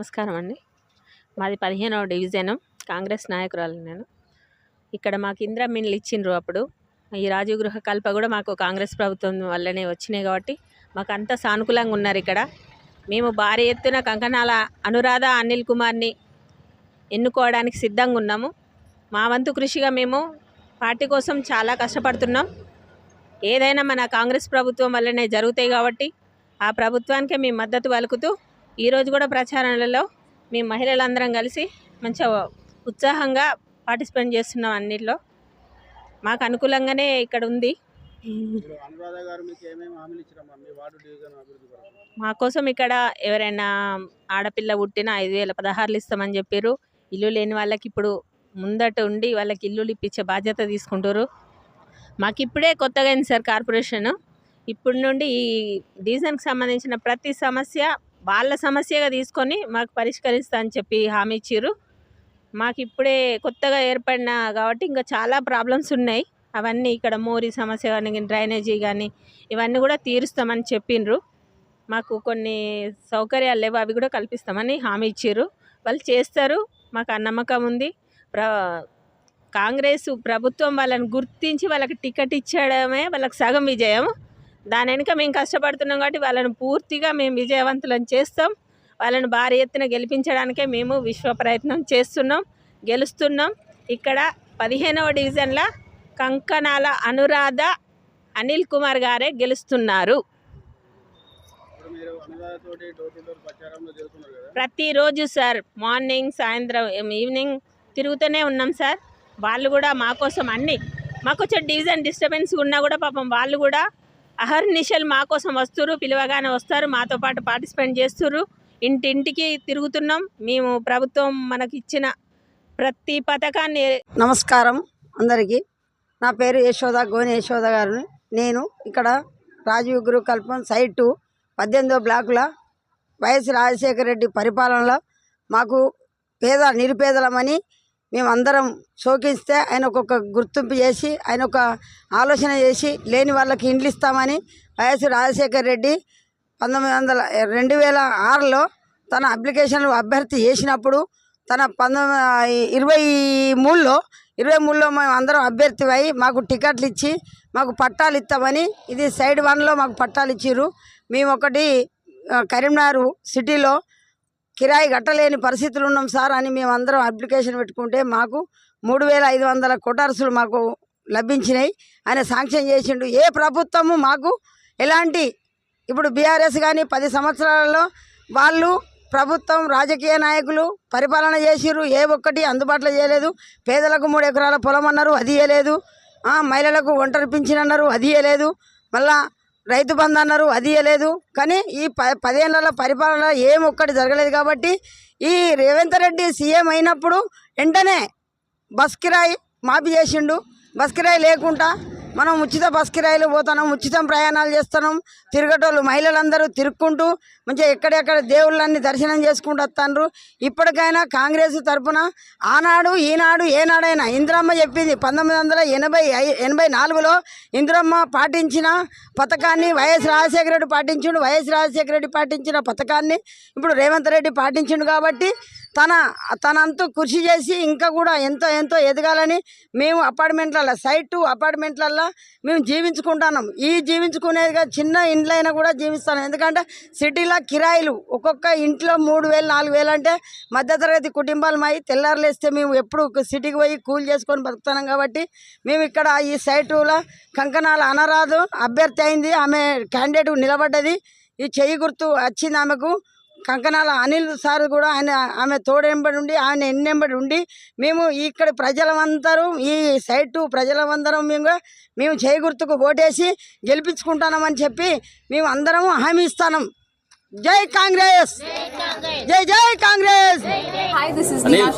నమస్కారం అండి. మాది పదిహేనవ డివిజను. కాంగ్రెస్ నాయకురాలు నేను. ఇక్కడ మాకు ఇందిరా మిన్లు ఇచ్చిండ్రు అప్పుడు. ఈ రాజీవ్ గృహ కల్ప కూడా మాకు కాంగ్రెస్ ప్రభుత్వం వల్లనే వచ్చినాయి కాబట్టి మాకు అంతా సానుకూలంగా ఉన్నారు ఇక్కడ. మేము భారీ ఎత్తున కంకణాల అనురాధ అనిల్ కుమార్ని ఎన్నుకోవడానికి సిద్ధంగా ఉన్నాము. మా వంతు కృషిగా మేము పార్టీ కోసం చాలా కష్టపడుతున్నాం. ఏదైనా మన కాంగ్రెస్ ప్రభుత్వం వల్లనే జరుగుతాయి కాబట్టి ఆ ప్రభుత్వానికే మేము మద్దతు పలుకుతూ ఈరోజు కూడా ప్రచారాలలో మేము మహిళలందరం కలిసి మంచిగా ఉత్సాహంగా పార్టిసిపేట్ చేస్తున్నాం అన్నిట్లో. మాకు అనుకూలంగానే ఇక్కడ ఉంది. ఇప్పుడు మీ మా కోసం ఇక్కడ ఎవరైనా ఆడపిల్ల పుట్టిన ఐదు వేల పదహారులు ఇస్తామని చెప్పారు ఇల్లు లేని వాళ్ళకి ఇప్పుడు ముందట ఉండి వాళ్ళకి ఇల్లులు ఇప్పించే బాధ్యత తీసుకుంటారు మాకు ఇప్పుడే కొత్తగా అయింది సార్ కార్పొరేషన్. ఇప్పటి నుండి ఈ డివిజన్కి సంబంధించిన ప్రతి సమస్య వాళ్ళ సమస్యగా తీసుకొని మాకు పరిష్కరిస్తా అని చెప్పి హామీ ఇచ్చారు మాకు ఇప్పుడే కొత్తగా ఏర్పడిన కాబట్టి ఇంకా చాలా ప్రాబ్లమ్స్ ఉన్నాయి. అవన్నీ ఇక్కడ మోరీ సమస్య కానీ డ్రైనేజీ కానీ ఇవన్నీ కూడా తీరుస్తామని చెప్పిండ్రు. మాకు కొన్ని సౌకర్యాలు లేవు అవి కూడా కల్పిస్తామని హామీ ఇచ్చారు వాళ్ళు చేస్తారు మాకు ఆ నమ్మకం ఉంది. ప్ర కాంగ్రెస్ ప్రభుత్వం వాళ్ళని గుర్తించి వాళ్ళకి టికెట్ ఇచ్చడమే వాళ్ళకి సగం విజయం. దాని వెనుక మేము కష్టపడుతున్నాం కాబట్టి వాళ్ళని పూర్తిగా మేము విజయవంతులను చేస్తాం. వాళ్ళని భారీ ఎత్తున గెలిపించడానికే మేము విశ్వ ప్రయత్నం చేస్తున్నాం గెలుస్తున్నాం. ఇక్కడ పదిహేనవ డివిజన్ల కంకణాల అనురాధ అనిల్ కుమార్ గారే గెలుస్తున్నారు. ప్రతిరోజు సార్ మార్నింగ్ సాయంత్రం ఈవినింగ్ తిరుగుతూనే ఉన్నాం సార్. వాళ్ళు కూడా మా కోసం అన్ని మాకు వచ్చే డివిజన్ డిస్టర్బెన్స్ ఉన్నా కూడా పాపం వాళ్ళు కూడా అహర్నిశలు మా కోసం వస్తారు పిలవగానే వస్తారు మాతో పాటు పార్టిసిపేట్ చేస్తుర్రు. ఇంటింటికి తిరుగుతున్నాం. మేము ప్రభుత్వం మనకి ఇచ్చిన ప్రతి పథకాన్ని నమస్కారం అందరికీ. నా పేరు యశోద గోని యశోద గారు నేను ఇక్కడ రాజీవ్ గురు కల్పం సైటు పద్దెనిమిదో బ్లాకుల వైఎస్ రాజశేఖర రెడ్డి పరిపాలనలో మాకు పేద నిరుపేదలమని మేమందరం శోకిస్తే ఆయన ఒక్కొక్క గుర్తింపు చేసి ఆయన ఒక ఆలోచన చేసి లేని వాళ్ళకి ఇండ్లు ఇస్తామని వైఎస్ రాజశేఖర్ రెడ్డి పంతొమ్మిది వందల రెండు వేల ఆరులో తన అప్లికేషన్లు అభ్యర్థి చేసినప్పుడు తన పంతొమ్మిది ఇరవై మూడులో ఇరవై మూడులో మేము అందరం అభ్యర్థి అయి మాకు టికెట్లు ఇచ్చి మాకు పట్టాలు ఇస్తామని ఇది సైడ్ వన్లో మాకు పట్టాలు ఇచ్చిర్రు. మేము ఒకటి కరీంనగర్ సిటీలో కిరాయి కట్టలేని పరిస్థితులు ఉన్నాం సార్ అని మేము అందరం అప్లికేషన్ పెట్టుకుంటే మాకు మూడు వేల ఐదు వందల కొటార్సులు మాకు లభించినాయి. ఆయన శాంక్షన్ చేసిండు. ఏ ప్రభుత్వము మాకు ఎలాంటి ఇప్పుడు బీఆర్ఎస్ కానీ పది సంవత్సరాలలో వాళ్ళు ప్రభుత్వం రాజకీయ నాయకులు పరిపాలన చేసిరు ఏ ఒక్కటి అందుబాటులో చేయలేదు. పేదలకు మూడు ఎకరాల పొలం అన్నారు అది ఇవ్వలేదు మహిళలకు ఒంటరి పింఛన్ అన్నారు అది ఇవ్వలేదు మళ్ళా రైతు బంధు అన్నారు అది ఇవ్వలేదు కానీ ఈ ప పదేళ్ళలో పరిపాలన ఏం ఒక్కటి జరగలేదు కాబట్టి ఈ రేవంత్ రెడ్డి సీఎం అయినప్పుడు వెంటనే బస్ కిరాయి మాఫీ చేసిండు. బస్ కిరాయి లేకుండా మనం ఉచిత బస్ కిరాయిలు పోతున్నాం ఉచితం ప్రయాణాలు చేస్తున్నాం. తిరగటోళ్ళు మహిళలందరూ తిరుక్కుంటూ మంచిగా ఎక్కడెక్కడ దేవుళ్ళన్ని దర్శనం చేసుకుంటూ వస్తాండ్రు. ఇప్పటికైనా కాంగ్రెస్ తరపున ఆనాడు ఈనాడు ఏనాడైనా ఇందిరమ్మ చెప్పింది పంతొమ్మిది వందల ఎనభై ఎనభై నాలుగులో ఇందిరమ్మ పాటించిన పథకాన్ని వైఎస్ రాజశేఖర రెడ్డి పాటించిండు వైఎస్ రాజశేఖర రెడ్డి పాటించిన పథకాన్ని ఇప్పుడు రేవంత్ రెడ్డి పాటించిండు కాబట్టి తన తనంతు కృషి చేసి ఇంకా కూడా ఎంతో ఎంతో ఎదగాలని మేము అపార్ట్మెంట్లలో సైట్ టు అపార్ట్మెంట్లలో మేము జీవించుకుంటున్నాం. ఈ జీవించుకునేదిగా చిన్న ఇండ్లైనా కూడా జీవిస్తాను. ఎందుకంటే సిటీలో కిరాయిలు ఒక్కొక్క ఇంట్లో మూడు వేలు నాలుగు వేలు అంటే మధ్యతరగతి కుటుంబాలు మాయి తెల్లారులేస్తే మేము ఎప్పుడు సిటీకి పోయి కూల్ చేసుకొని బతుకుతున్నాం కాబట్టి మేము ఇక్కడ ఈ సైటులో కంకణాల అనరాదు అభ్యర్థి అయింది. ఆమె క్యాండిడేట్ నిలబడ్డది. ఈ చెయ్యి గుర్తు వచ్చింది ఆమెకు. కంకణాల అనిల్ సార్ కూడా ఆయన ఆమె తోడెంబడి ఉండి ఆయన ఎన్నెంబడి ఉండి మేము ఇక్కడ ప్రజలమందరం ఈ సైటు ప్రజలమందరం మేము కూడా మేము చేయి గుర్తుకు ఓటేసి గెలిపించుకుంటామని చెప్పి మేము అందరం హామీ ఇస్తాం జై కాంగ్రెస్! జై జై కాంగ్రెస్! News.